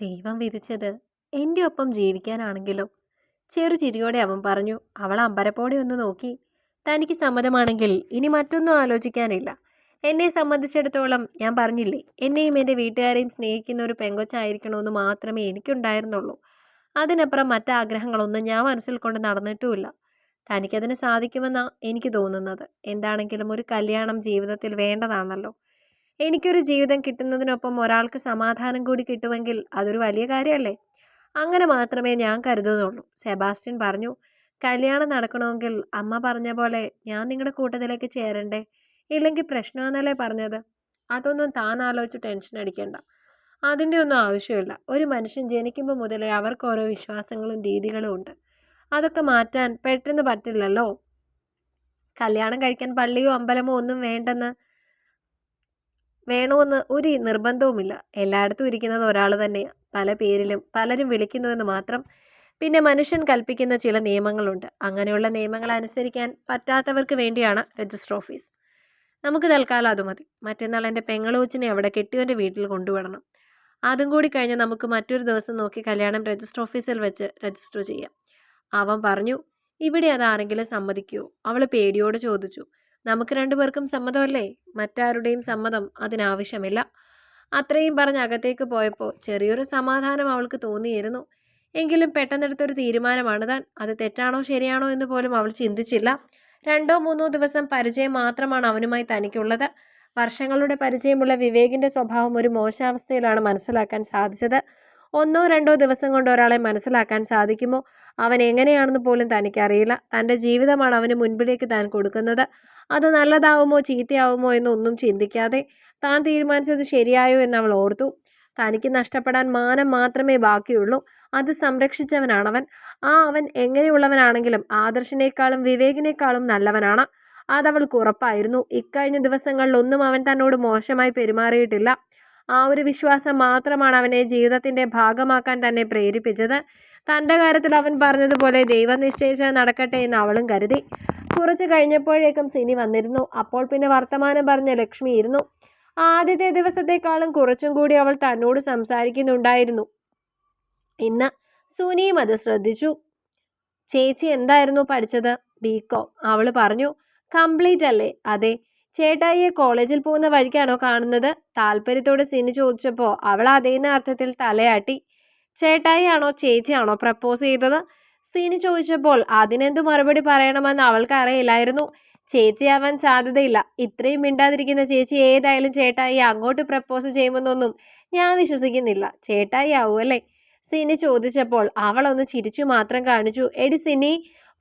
ദൈവം വിധിച്ചത് എന്റെ ഒപ്പം ജീവിക്കാനാണെങ്കിലോ. ചെറു ചിരിയോടെ അവൻ പറഞ്ഞു അവൾ അമ്പരപ്പോടെ ഒന്ന് നോക്കി. തനിക്ക് സമ്മതമാണെങ്കിൽ ഇനി മറ്റൊന്നും ആലോചിക്കാനില്ല. എന്നെ സംബന്ധിച്ചിടത്തോളം ഞാൻ പറഞ്ഞില്ലേ എന്നെയും എന്റെ വീട്ടുകാരെയും സ്നേഹിക്കുന്ന ഒരു പെങ്കൊച്ചായിരിക്കണമെന്ന് മാത്രമേ എനിക്കുണ്ടായിരുന്നുള്ളൂ. അതിനപ്പുറം മറ്റാഗ്രഹങ്ങളൊന്നും ഞാൻ മനസ്സിൽ കൊണ്ട് നടന്നിട്ടുമില്ല. തനിക്കതിന് സാധിക്കുമെന്നാണ് എനിക്ക് തോന്നുന്നത്. എന്താണെങ്കിലും ഒരു കല്യാണം ജീവിതത്തിൽ വേണ്ടതാണല്ലോ. എനിക്കൊരു ജീവിതം കിട്ടുന്നതിനൊപ്പം ഒരാൾക്ക് സമാധാനം കൂടി കിട്ടുമെങ്കിൽ അതൊരു വലിയ കാര്യമല്ലേ? അങ്ങനെ മാത്രമേ ഞാൻ കരുതുന്നുള്ളൂ. സെബാസ്റ്റ്യൻ പറഞ്ഞു കല്യാണം നടക്കണമെങ്കിൽ അമ്മ പറഞ്ഞ പോലെ ഞാൻ നിങ്ങളുടെ കൂട്ടത്തിലേക്ക് ചേരണ്ടേ? ഇല്ലെങ്കിൽ പ്രശ്നമെന്നല്ലേ പറഞ്ഞത്? അതൊന്നും താൻ ആലോചിച്ച് ടെൻഷൻ അടിക്കണ്ട. അതിന്റെ ഒന്നും ആവശ്യമില്ല. ഒരു മനുഷ്യൻ ജനിക്കുമ്പോൾ മുതലേ അവർക്ക് ഓരോ വിശ്വാസങ്ങളും രീതികളും ഉണ്ട്. അതൊക്കെ മാറ്റാൻ പെട്ടെന്ന് പറ്റില്ലല്ലോ. കല്യാണം കഴിക്കാൻ പള്ളിയോ അമ്പലമോ ഒന്നും വേണ്ടെന്ന് വേണമെന്ന് ഒരു നിർബന്ധവുമില്ല. എല്ലായിടത്തും ഇരിക്കുന്നത് ഒരാൾ തന്നെയാണ് പല പേരിലും പലരും വിളിക്കുന്നുവെന്ന് മാത്രം. പിന്നെ മനുഷ്യൻ കൽപ്പിക്കുന്ന ചില നിയമങ്ങളുണ്ട്. അങ്ങനെയുള്ള നിയമങ്ങൾ അനുസരിക്കാൻ പറ്റാത്തവർക്ക് വേണ്ടിയാണ് രജിസ്റ്റർ ഓഫീസ്. നമുക്ക് തൽക്കാലം അത് മതി. മറ്റന്നാൾ എന്റെ പെങ്ങളൂച്ചിനെ അവിടെ കെട്ടിയവന്റെ വീട്ടിൽ കൊണ്ടുവിടണം. അതും കൂടി കഴിഞ്ഞ് നമുക്ക് മറ്റൊരു ദിവസം നോക്കി കല്യാണം രജിസ്റ്റർ ഓഫീസിൽ വെച്ച് രജിസ്റ്റർ ചെയ്യാം. അവൻ പറഞ്ഞു ഇവിടെ അതാരെങ്കിലും സമ്മതിക്കുമോ അവൾ പേടിയോട് ചോദിച്ചു. നമുക്ക് രണ്ടുപേർക്കും സമ്മതമല്ലേ? മറ്റാരുടെയും സമ്മതം അതിനാവശ്യമില്ല. അത്രയും പറഞ്ഞ് അകത്തേക്ക് പോയപ്പോൾ ചെറിയൊരു സമാധാനം അവൾക്ക് തോന്നിയിരുന്നു. എങ്കിലും പെട്ടെന്നെടുത്തൊരു തീരുമാനമാണ് താൻ. അത് തെറ്റാണോ ശരിയാണോ എന്ന് പോലും അവൾ ചിന്തിച്ചില്ല. രണ്ടോ മൂന്നോ ദിവസം പരിചയം മാത്രമാണ് അവനുമായി തനിക്കുള്ളത്. വർഷങ്ങളുടെ പരിചയമുള്ള വിവേകിന്റെ സ്വഭാവം ഒരു മോശാവസ്ഥയിലാണ് മനസ്സിലാക്കാൻ സാധിച്ചത്. ഒന്നോ രണ്ടോ ദിവസം കൊണ്ട് ഒരാളെ മനസ്സിലാക്കാൻ സാധിക്കുമോ? അവൻ എങ്ങനെയാണെന്ന് പോലും തനിക്കറിയില്ല. തന്റെ ജീവിതമാണ് അവന് മുൻപിലേക്ക് താൻ കൊടുക്കുന്നത്. അത് നല്ലതാവുമോ ചീത്തയാവുമോ എന്നൊന്നും ചിന്തിക്കാതെ താൻ തീരുമാനിച്ചത് ശരിയായോ എന്ന് അവൾ ഓർത്തു. തനിക്ക് നഷ്ടപ്പെടാൻ മാനം മാത്രമേ ബാക്കിയുള്ളൂ. അത് സംരക്ഷിച്ചവനാണവൻ. ആ അവൻ എങ്ങനെയുള്ളവനാണെങ്കിലും ആദർശിനേക്കാളും വിവേകിനേക്കാളും നല്ലവനാണ്. അതവൾക്ക് ഉറപ്പായിരുന്നു. ഇക്കഴിഞ്ഞ ദിവസങ്ങളിലൊന്നും അവൻ തന്നോട് മോശമായി പെരുമാറിയിട്ടില്ല. ആ ഒരു വിശ്വാസം മാത്രമാണ് അവനെ ജീവിതത്തിന്റെ ഭാഗമാക്കാൻ തന്നെ പ്രേരിപ്പിച്ചത്. തന്റെ കാര്യത്തിൽ അവൻ പറഞ്ഞതുപോലെ ദൈവം നിശ്ചയിച്ചത് നടക്കട്ടെ എന്ന് അവളും കരുതി. കുറച്ച് കഴിഞ്ഞപ്പോഴേക്കും സിനി വന്നിരുന്നു. അപ്പോൾ പിന്നെ വർത്തമാനം പറഞ്ഞ ലക്ഷ്മി ഇരുന്നു. ആദ്യത്തെ ദിവസത്തെക്കാളും കുറച്ചും കൂടി അവൾ തന്നോട് സംസാരിക്കുന്നുണ്ടായിരുന്നു. ഇന്ന് സുനിയും അത് ശ്രദ്ധിച്ചു. ചേച്ചി എന്തായിരുന്നു പഠിച്ചത്? ബികോം അവൾ പറഞ്ഞു കംപ്ലീറ്റ് അല്ലേ? അതെ. ചേട്ടായിയെ കോളേജിൽ പോകുന്ന വഴിക്കാണോ കാണുന്നത്? താല്പര്യത്തോടെ സിനി ചോദിച്ചപ്പോൾ അവൾ അതേന്ന അർത്ഥത്തിൽ തലയാട്ടി. ചേട്ടായിയാണോ ചേച്ചിയാണോ പ്രപ്പോസ് ചെയ്തത്? സിനി ചോദിച്ചപ്പോൾ അതിനെന്തു മറുപടി പറയണമെന്ന് അവൾക്ക് അറിയില്ലായിരുന്നു. ചേച്ചിയാവാൻ സാധ്യതയില്ല. ഇത്രയും മിണ്ടാതിരിക്കുന്ന ചേച്ചി ഏതായാലും ചേട്ടായി അങ്ങോട്ട് പ്രപ്പോസ് ചെയ്യുമെന്നൊന്നും ഞാൻ വിശ്വസിക്കുന്നില്ല. ചേട്ടായി ആവുമല്ലേ സിനി ചോദിച്ചപ്പോൾ അവളൊന്ന് ചിരിച്ചു മാത്രം കാണിച്ചു. എടി സിനി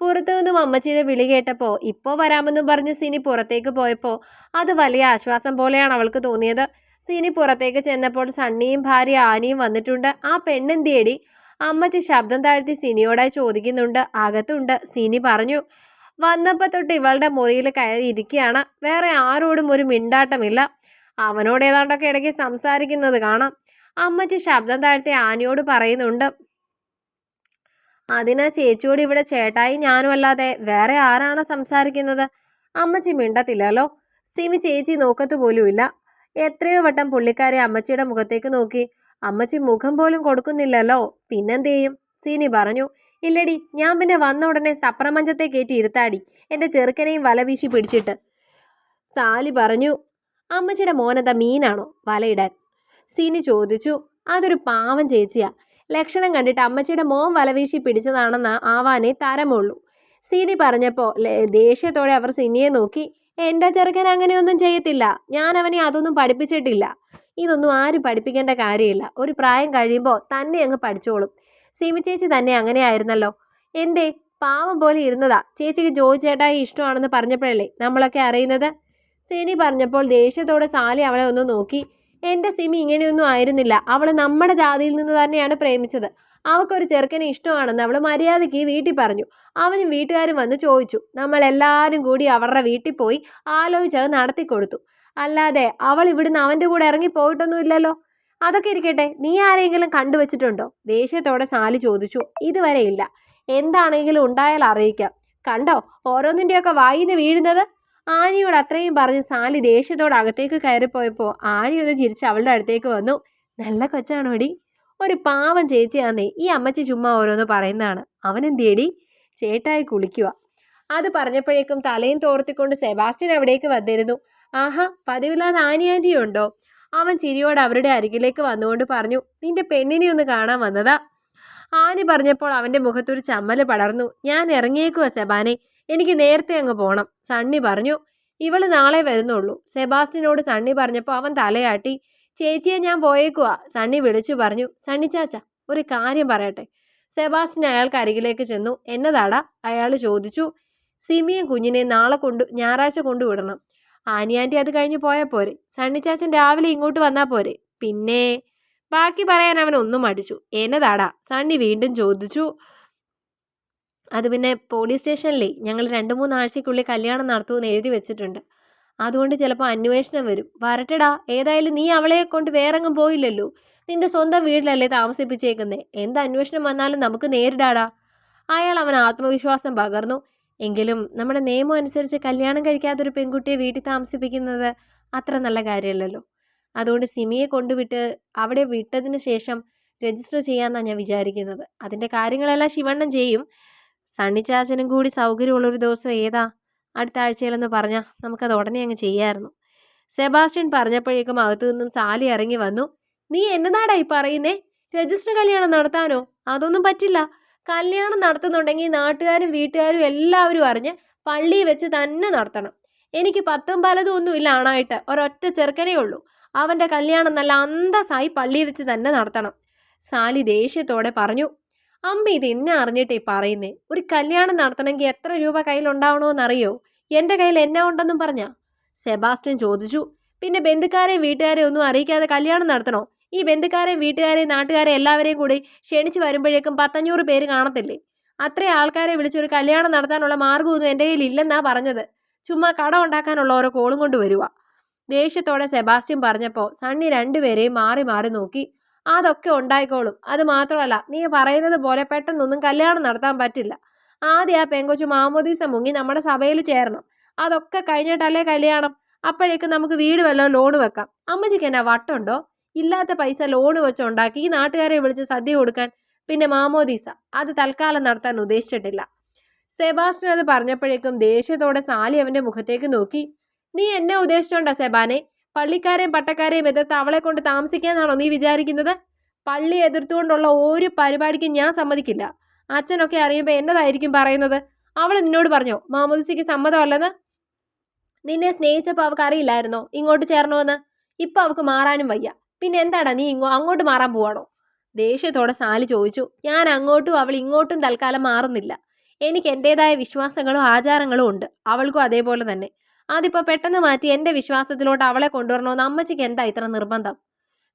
പുറത്തു നിന്നും അമ്മച്ചിയുടെ വിളി കേട്ടപ്പോൾ ഇപ്പോൾ വരാമെന്നും പറഞ്ഞ് സിനി പുറത്തേക്ക് പോയപ്പോൾ അത് വലിയ ആശ്വാസം പോലെയാണ് അവൾക്ക് തോന്നിയത്. സിനി പുറത്തേക്ക് ചെന്നപ്പോൾ സണ്ണിയും ഭാര്യ ആനിയും വന്നിട്ടുണ്ട്. ആ പെണ്ണെന്തിയേടി അമ്മച്ചി ശബ്ദം താഴ്ത്തി സിനിയോടായി ചോദിക്കുന്നുണ്ട്. അകത്തുണ്ട്. സിനി പറഞ്ഞു വന്നപ്പോൾ തൊട്ട് ഇവളുടെ മുറിയിൽ കയറി ഇരിക്കുകയാണ്. വേറെ ആരോടും ഒരു മിണ്ടാട്ടമില്ല. അവനോട് ഏതാണ്ടൊക്കെ ഇടയ്ക്ക് സംസാരിക്കുന്നത് കാണാം. അമ്മച്ചി ശബ്ദം താഴ്ത്തി ആനിയോട് പറയുന്നുണ്ട് അതിനാ ചേച്ചിയോട് ഇവിടെ ചേട്ടായി ഞാനും അല്ലാതെ വേറെ ആരാണ് സംസാരിക്കുന്നത്? അമ്മച്ചി മിണ്ടത്തില്ലല്ലോ. സിമി ചേച്ചി നോക്കത്ത് പോലുമില്ല എത്രയോ വട്ടം പുള്ളിക്കാരെ അമ്മച്ചിയുടെ മുഖത്തേക്ക് നോക്കി. അമ്മച്ചി മുഖം പോലും കൊടുക്കുന്നില്ലല്ലോ. പിന്നെന്ത് ചെയ്യും സീനി പറഞ്ഞു. ഇല്ലടി ഞാൻ പിന്നെ വന്ന ഉടനെ സപ്രമഞ്ചത്തെ കയറ്റി ഇരുത്താടി. എന്റെ ചെറുക്കനെയും വല വീശി പിടിച്ചിട്ട്. സാലി പറഞ്ഞു. അമ്മച്ചിയുടെ മോനെന്താ മീനാണോ വലയിടാൻ? സീനി ചോദിച്ചു. അതൊരു പാവം ചേച്ചിയാ. ലക്ഷണം കണ്ടിട്ട് അമ്മച്ചിയുടെ മോൻ വലവീശി പിടിച്ചതാണെന്ന് ആവാനേ തരമുള്ളൂ. സീനി പറഞ്ഞപ്പോൾ ദേഷ്യത്തോടെ അവർ സിനിയെ നോക്കി എന്റെ ചെറുക്കൻ അങ്ങനെയൊന്നും ചെയ്യത്തില്ല. ഞാൻ അവനെ അതൊന്നും പഠിപ്പിച്ചിട്ടില്ല. ഇതൊന്നും ആരും പഠിപ്പിക്കേണ്ട കാര്യമില്ല. ഒരു പ്രായം കഴിയുമ്പോൾ തന്നെ അങ്ങ് പഠിച്ചോളും. സിമി ചേച്ചി തന്നെ അങ്ങനെയായിരുന്നല്ലോ. എന്തേ പാവം പോലെ ഇരുന്നതാ. ചേച്ചിക്ക് ജോയി ചേട്ടായി ഇഷ്ടമാണെന്ന് പറഞ്ഞപ്പോഴല്ലേ നമ്മളൊക്കെ അറിയുന്നത്? സിനി പറഞ്ഞപ്പോൾ ദേഷ്യത്തോടെ സാലി അവളെ ഒന്ന് നോക്കി എന്റെ സിമി ഇങ്ങനെയൊന്നും ആയിരുന്നില്ല. അവൾ നമ്മുടെ ജാതിയിൽ നിന്ന് തന്നെയാണ് പ്രേമിച്ചത്. അവൾക്കൊരു ചെറുക്കനെ ഇഷ്ടമാണെന്ന് അവൾ മര്യാദയ്ക്ക് വീട്ടിൽ പറഞ്ഞു. അവനും വീട്ടുകാരും വന്ന് ചോദിച്ചു. നമ്മളെല്ലാവരും കൂടി അവരുടെ വീട്ടിൽ പോയി ആലോചിച്ചത് നടത്തി കൊടുത്തു. അല്ലാതെ അവൾ ഇവിടുന്ന് അവന്റെ കൂടെ ഇറങ്ങി പോയിട്ടൊന്നുമില്ലല്ലോ അതൊക്കെ ഇരിക്കട്ടെ. നീ ആരെങ്കിലും കണ്ടുവച്ചിട്ടുണ്ടോ? ദേഷ്യത്തോടെ സാലി ചോദിച്ചു. ഇതുവരെ ഇല്ല. എന്താണെങ്കിലും ഉണ്ടായാൽ അറിയിക്കാം. കണ്ടോ? ഓരോന്നിന്റെയൊക്കെ വായിന്ന് വീഴുന്നത്? ആനിയോട് അത്രയും പറഞ്ഞ് സാലി ദേഷ്യത്തോട് അകത്തേക്ക് കയറിപ്പോയപ്പോൾ ആനി ഒന്ന് ചിരിച്ച് അവളുടെ അടുത്തേക്ക് വന്നു. നല്ല കൊച്ചാണോടി? ഒരു പാവം ചേച്ചിയാന്നേ. ഈ അമ്മച്ചി ചുമ്മാ ഓരോന്ന് പറയുന്നതാണ്. അവനെന്തേടി ചേട്ടായി കുളിക്കുക അത് പറഞ്ഞപ്പോഴേക്കും തലയും തോർത്തിക്കൊണ്ട് സെബാസ്റ്റ്യൻ അവിടേക്ക് വന്നിരുന്നു. ആഹാ പതിവില്ലാതെ ആനിയാന്റിയും ഉണ്ടോ? അവൻ ചിരിയോട് അവരുടെ അരികിലേക്ക് വന്നുകൊണ്ട് പറഞ്ഞു നിന്റെ പെണ്ണിനെ ഒന്ന് കാണാൻ വന്നതാ. ആനി പറഞ്ഞപ്പോൾ അവന്റെ മുഖത്തൊരു ചമ്മൽ പടർന്നു. ഞാൻ ഇറങ്ങിയേക്കുവാ സെബാനെ. എനിക്ക് നേരത്തെ അങ്ങ് പോകണം സണ്ണി പറഞ്ഞു ഇവൾ നാളെ വരുന്നുള്ളൂ. സെബാസ്റ്റിനോട് സണ്ണി പറഞ്ഞപ്പോൾ അവൻ തലയാട്ടി ചേച്ചിയെ ഞാൻ പോയേക്കുവാ. സണ്ണി വിളിച്ചു പറഞ്ഞു സണ്ണി ചാച്ച ഒരു കാര്യം പറയട്ടെ. സെബാസ്റ്റിൻ അയാൾക്ക് അരികിലേക്ക് ചെന്നു എന്നതാടാ? അയാൾ ചോദിച്ചു സിമിയും കുഞ്ഞിനെ നാളെ കൊണ്ടു ഞായറാഴ്ച കൊണ്ടുവിടണം ആനിയാന്റി അത് കഴിഞ്ഞ് പോയാൽ പോരെ. സണ്ണി ചാച്ചൻ രാവിലെ ഇങ്ങോട്ട് വന്നാൽ പോരെ. പിന്നെ? ബാക്കി പറയാൻ അവൻ ഒന്നും മടിച്ചു. എന്നതാടാ? സണ്ണി വീണ്ടും ചോദിച്ചു അത് പിന്നെ പോലീസ് സ്റ്റേഷനിലേ ഞങ്ങൾ രണ്ട് മൂന്ന് ആഴ്ചയ്ക്കുള്ളിൽ കല്യാണം നടത്തുമെന്ന് എഴുതി വെച്ചിട്ടുണ്ട്. അതുകൊണ്ട് ചിലപ്പോൾ അന്വേഷണം വരും. വരട്ടെടാ ഏതായാലും നീ അവളെ കൊണ്ട് വേറെങ്ങും പോയില്ലല്ലോ. നിന്റെ സ്വന്തം വീട്ടിലല്ലേ താമസിപ്പിച്ചേക്കുന്നേ. എന്ത് അന്വേഷണം വന്നാലും നമുക്ക് നേരിടാടാ. അയാൾ അവൻ ആത്മവിശ്വാസം പകർന്നു. എങ്കിലും നമ്മുടെ നിയമം അനുസരിച്ച് കല്യാണം കഴിക്കാത്തൊരു പെൺകുട്ടിയെ വീട്ടിൽ താമസിപ്പിക്കുന്നത് അത്ര നല്ല കാര്യമല്ലല്ലോ. അതുകൊണ്ട് സിമിയെ കൊണ്ടുവിട്ട് അവിടെ വിട്ടതിന് ശേഷം രജിസ്റ്റർ ചെയ്യാമെന്നാണ് ഞാൻ വിചാരിക്കുന്നത്. അതിന്റെ കാര്യങ്ങളെല്ലാം ശിവണ്ണൻ ചെയ്യും. സണ്ണിച്ചാച്ചനും കൂടി സൗകര്യമുള്ളൊരു ദിവസം ഏതാ? അടുത്ത ആഴ്ചയിലെന്ന് പറഞ്ഞാൽ നമുക്കത് ഉടനെ അങ്ങ് ചെയ്യാമായിരുന്നു സെബാസ്റ്റ്യൻ പറഞ്ഞപ്പോഴേക്കും അകത്തു നിന്നും സാലി ഇറങ്ങി വന്നു. നീ എന്നതാടാ ഈ പറയുന്നേ? രജിസ്റ്റർ കല്യാണം നടത്താനോ? അതൊന്നും പറ്റില്ല. കല്യാണം നടത്തുന്നുണ്ടെങ്കിൽ നാട്ടുകാരും വീട്ടുകാരും എല്ലാവരും അറിഞ്ഞ് പള്ളിയിൽ വെച്ച് തന്നെ നടത്തണം. എനിക്ക് പത്തും പലതും ഒന്നും ഇല്ല ആണായിട്ട്. ഒരൊറ്റ ചെറുക്കനേ ഉള്ളൂ. അവന്റെ കല്യാണം നല്ല അന്തസ്സായി പള്ളിയിൽ വെച്ച് തന്നെ നടത്തണം. സാലി ദേഷ്യത്തോടെ പറഞ്ഞു. അമ്മ ഇത് എന്നെ അറിഞ്ഞിട്ടേ പറയുന്നേ. ഒരു കല്യാണം നടത്തണമെങ്കിൽ എത്ര രൂപ കയ്യിലുണ്ടാവണമെന്നറിയോ എന്റെ കയ്യിൽ എന്നാ ഉണ്ടെന്നും പറഞ്ഞ. സെബാസ്റ്റ്യൻ ചോദിച്ചു. പിന്നെ ബന്ധുക്കാരെ വീട്ടുകാരെ ഒന്നും അറിയിക്കാതെ കല്യാണം നടത്തണോ? ഈ ബന്ധുക്കാരെ വീട്ടുകാരെ നാട്ടുകാരെ എല്ലാവരെയും കൂടി ക്ഷണിച്ചു വരുമ്പോഴേക്കും പത്തഞ്ഞൂറ് പേര് കാണത്തില്ലേ? അത്രയും ആൾക്കാരെ വിളിച്ചൊരു കല്യാണം നടത്താനുള്ള മാർഗമൊന്നും എന്റെ കയ്യിൽ ഇല്ലെന്നാ പറഞ്ഞത്. ചുമ്മാ കട ഉണ്ടാക്കാനുള്ള ഓരോ കോളും കൊണ്ട് വരുക ദേഷ്യത്തോടെ സെബാസ്റ്റ്യൻ പറഞ്ഞപ്പോൾ സണ്ണി രണ്ടുപേരെയും മാറി മാറി നോക്കി. അതൊക്കെ ഉണ്ടായിക്കോളും. അത് മാത്രമല്ല നീ പറയുന്നത് പോലെ പെട്ടെന്നൊന്നും കല്യാണം നടത്താൻ പറ്റില്ല. ആദ്യം ആ പെങ്കൊച്ചു മാമോദീസ മുങ്ങി നമ്മുടെ സഭയിൽ ചേരണം. അതൊക്കെ കഴിഞ്ഞിട്ടല്ലേ കല്യാണം? അപ്പോഴേക്കും നമുക്ക് വീട് വല്ലതും ലോൺ വെക്കാം. അമ്മച്ചിക്ക് എന്നാ വട്ടുണ്ടോ? ഇല്ലാത്ത പൈസ ലോൺ വെച്ച് ഉണ്ടാക്കി ഈ നാട്ടുകാരെ വിളിച്ച് സദ്യ കൊടുക്കാൻ പിന്നെ മാമോദീസ. അത് തൽക്കാലം നടത്താൻ ഉദ്ദേശിച്ചിട്ടില്ല. സെബാസ്റ്റ്യൻ അത് പറഞ്ഞപ്പോഴേക്കും ദേഷ്യത്തോടെ സാലി അവന്റെ മുഖത്തേക്ക് നോക്കി. നീ എന്നെ ഉദ്ദേശിച്ചോണ്ടാ സെബാനെ? പള്ളിക്കാരെയും പട്ടക്കാരെയും എതിർത്ത് അവളെ കൊണ്ട് താമസിക്കാനാണോ നീ വിചാരിക്കുന്നത്? പള്ളി എതിർത്തുകൊണ്ടുള്ള ഒരു പരിപാടിക്കും ഞാൻ സമ്മതിക്കില്ല. അച്ഛനൊക്കെ അറിയുമ്പോൾ എന്നതായിരിക്കും പറയുന്നത്? അവൾ നിന്നോട് പറഞ്ഞോ മാമോദിസിക്ക് സമ്മതമല്ലെന്ന്? നിന്നെ സ്നേഹിച്ചപ്പോൾ അവൾക്ക് അറിയില്ലായിരുന്നോ? ഇങ്ങോട്ട് ചേർന്നോന്ന്? ഇപ്പോൾ അവൾക്ക് മാറാനും വയ്യ. പിന്നെ എന്താടാ നീ ഇങ്ങോ അങ്ങോട്ട് മാറാൻ പോവാണോ? ദേഷ്യത്തോടെ സാലി ചോദിച്ചു. ഞാൻ അങ്ങോട്ടും അവൾ ഇങ്ങോട്ടും തൽക്കാലം മാറുന്നില്ല. എനിക്ക് എന്റേതായ വിശ്വാസങ്ങളും ആചാരങ്ങളും ഉണ്ട്. അവൾക്കും അതേപോലെ തന്നെ. അതിപ്പോൾ പെട്ടെന്ന് മാറ്റി എന്റെ വിശ്വാസത്തിലോട്ട് അവളെ കൊണ്ടുവരണമെന്ന് അമ്മച്ചിക്ക് എന്താ ഇത്ര നിർബന്ധം?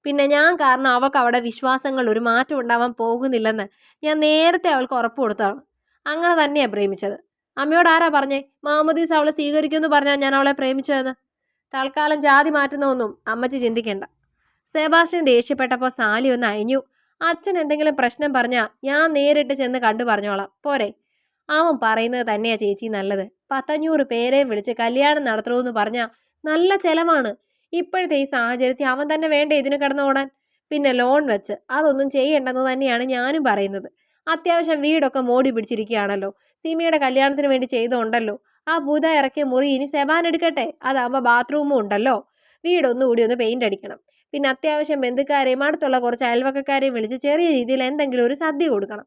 പിന്നെ ഞാൻ കാരണം അവൾക്ക് അവിടെ വിശ്വാസങ്ങൾ ഒരു മാറ്റം ഉണ്ടാവാൻ പോകുന്നില്ലെന്ന് ഞാൻ നേരത്തെ അവൾക്ക് ഉറപ്പ് കൊടുത്താണ്. അങ്ങനെ തന്നെയാണ് പ്രേമിച്ചത്. അമ്മയോട് ആരാ പറഞ്ഞേ? മാമുദീസ് അവളെ സ്വീകരിക്കുമെന്ന് പറഞ്ഞാൽ ഞാൻ അവളെ പ്രേമിച്ചതെന്ന്? തൽക്കാലം ജാതി മാറ്റുന്നതൊന്നും അമ്മച്ചി ചിന്തിക്കേണ്ട. സെബാസ്റ്റ്യൻ ദേഷ്യപ്പെട്ടപ്പോൾ സാലി ഒന്ന് അയഞ്ഞു. അച്ഛൻ എന്തെങ്കിലും പ്രശ്നം പറഞ്ഞാൽ ഞാൻ നേരിട്ട് ചെന്ന് കണ്ടു പറഞ്ഞോളാം. പോരെ. അവൻ പറയുന്നത് തന്നെയാ ചേച്ചി നല്ലത്. പത്തഞ്ഞൂറ് പേരെയും വിളിച്ച് കല്യാണം നടത്തണമെന്ന് പറഞ്ഞാൽ നല്ല ചെലവാണ്. ഇപ്പോഴത്തെ ഈ സാഹചര്യത്തിൽ അവൻ തന്നെ വേണ്ട ഇതിന് കിടന്നോടാൻ പിന്നെ ലോൺ വെച്ച് അതൊന്നും ചെയ്യേണ്ടെന്ന് തന്നെയാണ് ഞാനും പറയുന്നത്. അത്യാവശ്യം വീടൊക്കെ മോടി പിടിച്ചിരിക്കുകയാണല്ലോ. സിമിയുടെ കല്യാണത്തിന് വേണ്ടി ചെയ്തുണ്ടല്ലോ ആ ബുധ ഇറക്കിയ മുറി ഇനി സെബാൻ എടുക്കട്ടെ? അതാകുമ്പോൾ ബാത്റൂമും ഉണ്ടല്ലോ. വീടൊന്നുകൂടി ഒന്ന് പെയിന്റ് അടിക്കണം. പിന്നെ അത്യാവശ്യം ബന്ധുക്കാരെയും അടുത്തുള്ള കുറച്ച് അയൽവക്കക്കാരെയും വിളിച്ച് ചെറിയ രീതിയിൽ എന്തെങ്കിലും ഒരു സദ്യ കൊടുക്കണം.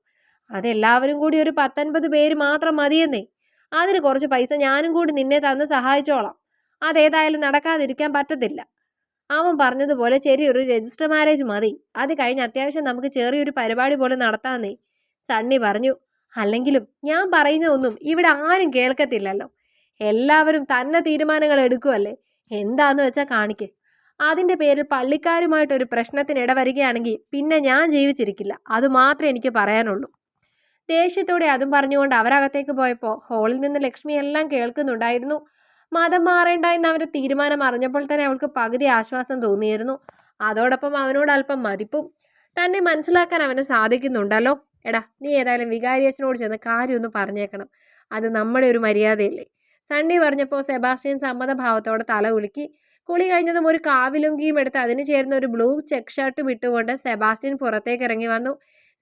അതെല്ലാവരും കൂടി ഒരു പത്തൊൻപത് പേര് മാത്രം മതിയെന്നേ. അതിന് കുറച്ച് പൈസ ഞാനും കൂടി നിന്നെ തന്ന് സഹായിച്ചോളാം. അതേതായാലും നടക്കാതിരിക്കാൻ പറ്റത്തില്ല. അവൻ പറഞ്ഞതുപോലെ ചെറിയൊരു രജിസ്റ്റർ മാരേജ് മതി. അത് കഴിഞ്ഞ് അത്യാവശ്യം നമുക്ക് ചെറിയൊരു പരിപാടി പോലെ നടത്താമെന്നേ. സണ്ണി പറഞ്ഞു അല്ലെങ്കിലും ഞാൻ പറയുന്നതൊന്നും ഇവിടെ ആരും കേൾക്കത്തില്ലല്ലോ. എല്ലാവരും തന്നെ തീരുമാനങ്ങൾ എടുക്കുമല്ലേ എന്താന്ന് വെച്ചാൽ കാണിക്ക്. അതിന്റെ പേരിൽ പള്ളിക്കാരുമായിട്ടൊരു പ്രശ്നത്തിന് ഇടവരികയാണെങ്കിൽ പിന്നെ ഞാൻ ജീവിച്ചിരിക്കില്ല. അതുമാത്രമേ എനിക്ക് പറയാനുള്ളൂ. ദേഷ്യത്തോടെ അതും പറഞ്ഞുകൊണ്ട് അവരകത്തേക്ക് പോയപ്പോൾ ഹോളിൽ നിന്ന് ലക്ഷ്മി എല്ലാം കേൾക്കുന്നുണ്ടായിരുന്നു. മതം മാറേണ്ട എന്ന അവരുടെ തീരുമാനം അറിഞ്ഞപ്പോൾ തന്നെ അവൾക്ക് പകുതി ആശ്വാസം തോന്നിയിരുന്നു. അതോടൊപ്പം അവനോട് അല്പം മതിപ്പും. തന്നെ മനസ്സിലാക്കാൻ അവന് സാധിക്കുന്നുണ്ടല്ലോ. എടാ നീ ഏതായാലും വികാരിയച്ഛനോട് ചെന്ന് കാര്യമൊന്ന് പറഞ്ഞേക്കണം. അത് നമ്മുടെ ഒരു മര്യാദയല്ലേ. സണ്ണി പറഞ്ഞപ്പോൾ സെബാസ്റ്റ്യൻ സമ്മതഭാവത്തോടെ തല ഉലുക്കി. കുളി കഴിഞ്ഞതും ഒരു കാവിലുങ്കിയും എടുത്ത് അതിന് ചേർന്ന ഒരു ബ്ലൂ ചെക്ക് ഷർട്ട് വിട്ടുകൊണ്ട് സെബാസ്റ്റ്യൻ പുറത്തേക്ക് ഇറങ്ങി വന്നു.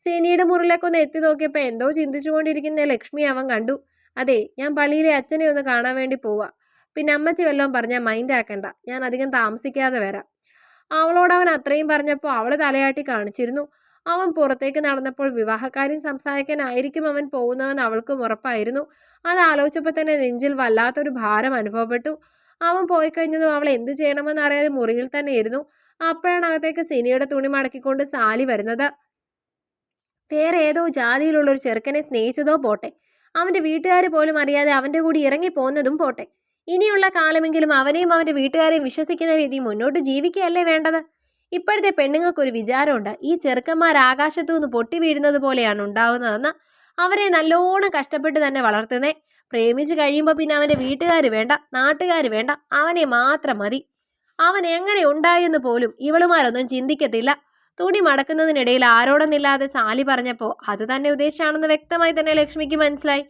സിനിയുടെ മുറിലേക്ക് ഒന്ന് എത്തി നോക്കിയപ്പോൾ എന്തോ ചിന്തിച്ചുകൊണ്ടിരിക്കുന്ന ലക്ഷ്മി അവൻ കണ്ടു. അതെ ഞാൻ പള്ളിയിലെ അച്ഛനെ ഒന്ന് കാണാൻ വേണ്ടി പോവാ. പിന്നെ അമ്മച്ചി വല്ലതും പറഞ്ഞാൽ മൈൻഡ് ആക്കണ്ട. ഞാൻ അധികം താമസിക്കാതെ വരാം. അവളോട് അവൻ അത്രയും പറഞ്ഞപ്പോൾ അവൾ തലയാട്ടി കാണിച്ചിരുന്നു. അവൻ പുറത്തേക്ക് നടന്നപ്പോൾ വിവാഹക്കാര്യം സംസാരിക്കാനായിരിക്കും അവൻ പോകുന്നതെന്ന് അവൾക്കും ഉറപ്പായിരുന്നു. അത് ആലോചിച്ചപ്പോൾ തന്നെ നെഞ്ചിൽ വല്ലാത്തൊരു ഭാരം അനുഭവപ്പെട്ടു. അവൻ പോയി കഴിഞ്ഞതും അവൾ എന്ത് ചെയ്യണമെന്ന് അറിയാതെ മുറിയിൽ തന്നെ ഇരുന്നു. അപ്പോഴാണ് അകത്തേക്ക് സിനിയുടെ തുണി മടക്കിക്കൊണ്ട് സാലി വരുന്നത്. വേറെ ഏതോ ജാതിയിലുള്ള ഒരു ചെറുക്കനെ സ്നേഹിച്ചതോ പോട്ടെ. അവന്റെ വീട്ടുകാർ പോലും അറിയാതെ അവന്റെ കൂടി ഇറങ്ങി പോകുന്നതും പോട്ടെ. ഇനിയുള്ള കാലമെങ്കിലും അവനെയും അവന്റെ വീട്ടുകാരെയും വിശ്വസിക്കുന്ന രീതി മുന്നോട്ട് ജീവിക്കുകയല്ലേ വേണ്ടത്? ഇപ്പോഴത്തെ പെണ്ണുങ്ങൾക്കൊരു വിചാരമുണ്ട്. ഈ ചെറുക്കന്മാർ ആകാശത്തു നിന്ന് പൊട്ടി വീഴുന്നത് പോലെയാണ് ഉണ്ടാവുന്നതെന്ന് അവരെ നല്ലോണം കഷ്ടപ്പെട്ട് തന്നെ വളർത്തുന്നേ. പ്രേമിച്ച് കഴിയുമ്പോൾ പിന്നെ അവന്റെ വീട്ടുകാർ വേണ്ട നാട്ടുകാർ വേണ്ട അവനെ മാത്രം മതി. അവൻ എങ്ങനെ ഉണ്ടായെന്ന് പോലും ഇവളുമാരൊന്നും ചിന്തിക്കത്തില്ല. തുണി മടക്കുന്നതിനിടയിൽ ആരോടൊന്നില്ലാതെ സാലി പറഞ്ഞപ്പോൾ അത് തന്നെ ഉദ്ദേശിച്ചാണെന്ന് വ്യക്തമായി തന്നെ ലക്ഷ്മിക്ക് മനസ്സിലായി.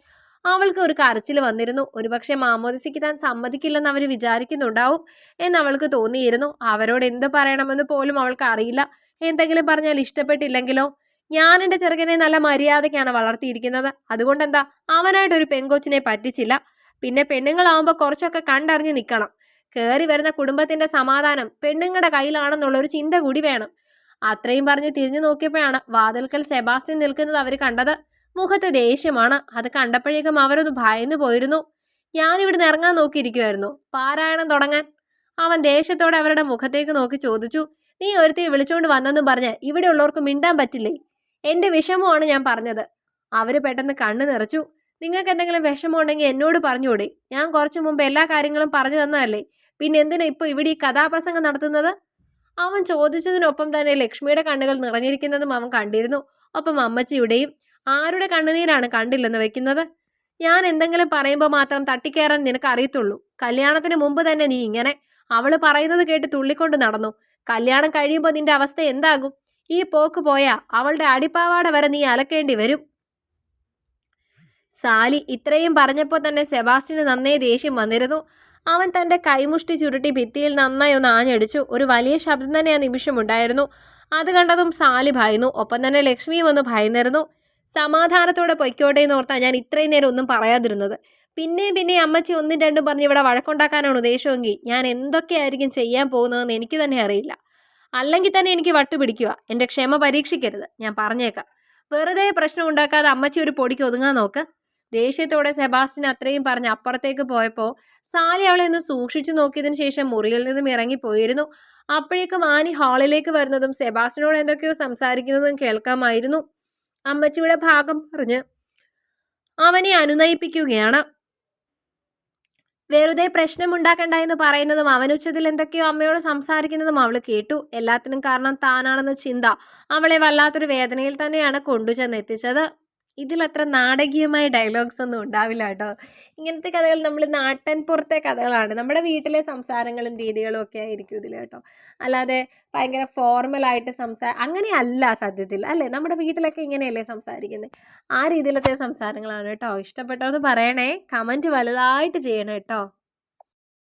അവൾക്ക് ഒരു കരച്ചിൽ വന്നിരുന്നു. ഒരുപക്ഷെ മാമോദിസയ്ക്ക് താൻ സമ്മതിക്കില്ലെന്ന് അവർ വിചാരിക്കുന്നുണ്ടാവും എന്ന് അവൾക്ക് തോന്നിയിരുന്നു. അവരോട് എന്ത് പറയണമെന്ന് പോലും അവൾക്ക് അറിയില്ല. എന്തെങ്കിലും പറഞ്ഞാൽ ഇഷ്ടപ്പെട്ടില്ലെങ്കിലോ? ഞാൻ എന്റെ ചെറുക്കനെ നല്ല മര്യാദയ്ക്കാണ് വളർത്തിയിരിക്കുന്നത്. അതുകൊണ്ടെന്താ? അവനായിട്ടൊരു പെങ്കൊച്ചിനെ പറ്റിച്ചില്ല. പിന്നെ പെണ്ണുങ്ങളാവുമ്പോൾ കുറച്ചൊക്കെ കണ്ടറിഞ്ഞ് നിൽക്കണം കയറി വരുന്ന കുടുംബത്തിന്റെ സമാധാനം പെണ്ണുങ്ങളുടെ കയ്യിലാണെന്നുള്ളൊരു ചിന്ത കൂടി വേണം. അത്രയും പറഞ്ഞ് തിരിഞ്ഞു നോക്കിയപ്പോഴാണ് വാതിൽക്കൽ സെബാസ്റ്റ്യൻ നിൽക്കുന്നത് അവർ കണ്ടത്. മുഖത്ത് ദേഷ്യമാണ്. അത് കണ്ടപ്പോഴേക്കും അവരൊന്ന് ഭയന്നു പോയിരുന്നു. ഞാനിവിടുന്ന് ഇറങ്ങാൻ നോക്കിയിരിക്കുമായിരുന്നു പാരായണം തുടങ്ങാൻ. അവൻ ദേഷ്യത്തോടെ അവരുടെ മുഖത്തേക്ക് നോക്കി ചോദിച്ചു നീ ഒരുത്തിയെ വിളിച്ചുകൊണ്ട് വന്നെന്നും പറഞ്ഞ് ഇവിടെ ഉള്ളവർക്ക് മിണ്ടാൻ പറ്റില്ലേ? എന്റെ വിഷമമാണ് ഞാൻ പറഞ്ഞത്. അവർ പെട്ടെന്ന് കണ്ണു നിറച്ചു. നിങ്ങൾക്ക് എന്തെങ്കിലും വിഷമമുണ്ടെങ്കിൽ എന്നോട് പറഞ്ഞുകൂടെ? ഞാൻ കുറച്ചു മുമ്പ് എല്ലാ കാര്യങ്ങളും പറഞ്ഞു തന്നതല്ലേ? പിന്നെ എന്തിനാ ഇപ്പോൾ ഇവിടെ ഈ കഥാപ്രസംഗം നടത്തുന്നത്? അവൻ ചോദിച്ചതിനൊപ്പം തന്നെ ലക്ഷ്മിയുടെ കണ്ണുകൾ നിറഞ്ഞിരിക്കുന്നതും അവൻ കണ്ടിരുന്നു. ഒപ്പം അമ്മച്ചിയുടെയും ആരുടെ കണ്ണുനീരാണ് കണ്ടില്ലെന്ന് വെക്കുന്നത്? ഞാൻ എന്തെങ്കിലും പറയുമ്പോൾ മാത്രം തട്ടിക്കയറാൻ നിനക്ക് അറിയത്തുള്ളൂ കല്യാണത്തിന് മുമ്പ് തന്നെ നീ ഇങ്ങനെ അവൾ പറയുന്നത് കേട്ട് തുള്ളിക്കൊണ്ട് നടന്നു. കല്യാണം കഴിയുമ്പോൾ നിന്റെ അവസ്ഥ എന്താകും? ഈ പോക്ക് പോയാ അവളുടെ അടിപ്പാവാട വരെ നീ അലക്കേണ്ടി വരും. സാലി ഇത്രയും പറഞ്ഞപ്പോൾ തന്നെ സെബാസ്റ്റിന് നന്നേ ദേഷ്യം വന്നിരുന്നു. അവൻ തന്റെ കൈമുഷ്ടി ചുരുട്ടി ഭിത്തിയിൽ നന്നായി ഒന്ന് ആഞ്ഞടിച്ചു. ഒരു വലിയ ശബ്ദം തന്നെ ആ നിമിഷമുണ്ടായിരുന്നു അത് കണ്ടതും സാലി ഭയന്നു. ഒപ്പം തന്നെ ലക്ഷ്മിയും ഒന്ന് ഭയന്നിരുന്നു. സമാധാനത്തോടെ പൊയ്ക്കോട്ടെ എന്ന് ഓർത്താ ഞാൻ ഇത്രയും നേരം ഒന്നും പറയാതിരുന്നത്. പിന്നെയും പിന്നെയും അമ്മച്ചി ഒന്നും രണ്ടും പറഞ്ഞ് ഇവിടെ വഴക്കുണ്ടാക്കാനാണ് ഉദ്ദേശമെങ്കിൽ ഞാൻ എന്തൊക്കെയായിരിക്കും ചെയ്യാൻ പോകുന്നതെന്ന് എനിക്ക് തന്നെ അറിയില്ല. അല്ലെങ്കിൽ തന്നെ എനിക്ക് വട്ടുപിടിക്കുക. എന്റെ ക്ഷമ പരീക്ഷിക്കരുത്. ഞാൻ പറഞ്ഞേക്കാം. വെറുതെ പ്രശ്നം ഉണ്ടാക്കാതെ അമ്മച്ചി ഒരു പൊടിക്ക് ഒതുങ്ങാൻ നോക്ക്. ദേഷ്യത്തോടെ സെബാസ്റ്റിൻ അത്രയും പറഞ്ഞ് അപ്പുറത്തേക്ക് പോയപ്പോൾ സാലി അവളെ ഒന്ന് സൂക്ഷിച്ചു നോക്കിയതിന് ശേഷം മുറിയിൽ നിന്നും ഇറങ്ങിപ്പോയിരുന്നു അപ്പോഴേക്കും ആനി ഹാളിലേക്ക് വരുന്നതും സെബാസ്റ്റിനോട് എന്തൊക്കെയോ സംസാരിക്കുന്നതും കേൾക്കാമായിരുന്നു. അമ്മച്ചിയുടെ ഭാഗം പറഞ്ഞ് അവനെ അനുനയിപ്പിക്കുകയാണ്. വെറുതെ പ്രശ്നമുണ്ടാക്കണ്ട എന്ന് പറയുന്നതും അവനുച്ചത്തിൽ എന്തൊക്കെയോ അമ്മയോട് സംസാരിക്കുന്നതും അവൾ കേട്ടു. എല്ലാത്തിനും കാരണം താനാണെന്ന ചിന്ത അവളെ വല്ലാത്തൊരു വേദനയിൽ തന്നെയാണ് കൊണ്ടുചെന്നെത്തിച്ചത്. ഇതിലത്ര നാടകീയമായ ഡയലോഗ്സ് ഒന്നും ഉണ്ടാവില്ല കേട്ടോ. ഇങ്ങനത്തെ കഥകൾ നമ്മൾ നാട്ടൻ പുറത്തെ കഥകളാണ്. നമ്മുടെ വീട്ടിലെ സംസാരങ്ങളും രീതികളും ഒക്കെ ആയിരിക്കും ഇതിൽ കേട്ടോ. അല്ലാതെ ഭയങ്കര ഫോർമലായിട്ട് സംസാ അങ്ങനെയല്ല സത്യത്തിൽ. അല്ലേ? നമ്മുടെ വീട്ടിലൊക്കെ ഇങ്ങനെയല്ലേ സംസാരിക്കുന്നത് ആ രീതിയിലത്തെ സംസാരങ്ങളാണ് കേട്ടോ. ഇഷ്ടപ്പെട്ടോന്ന് പറയണേ. കമന്റ് വലുതായിട്ട് ചെയ്യണം കേട്ടോ.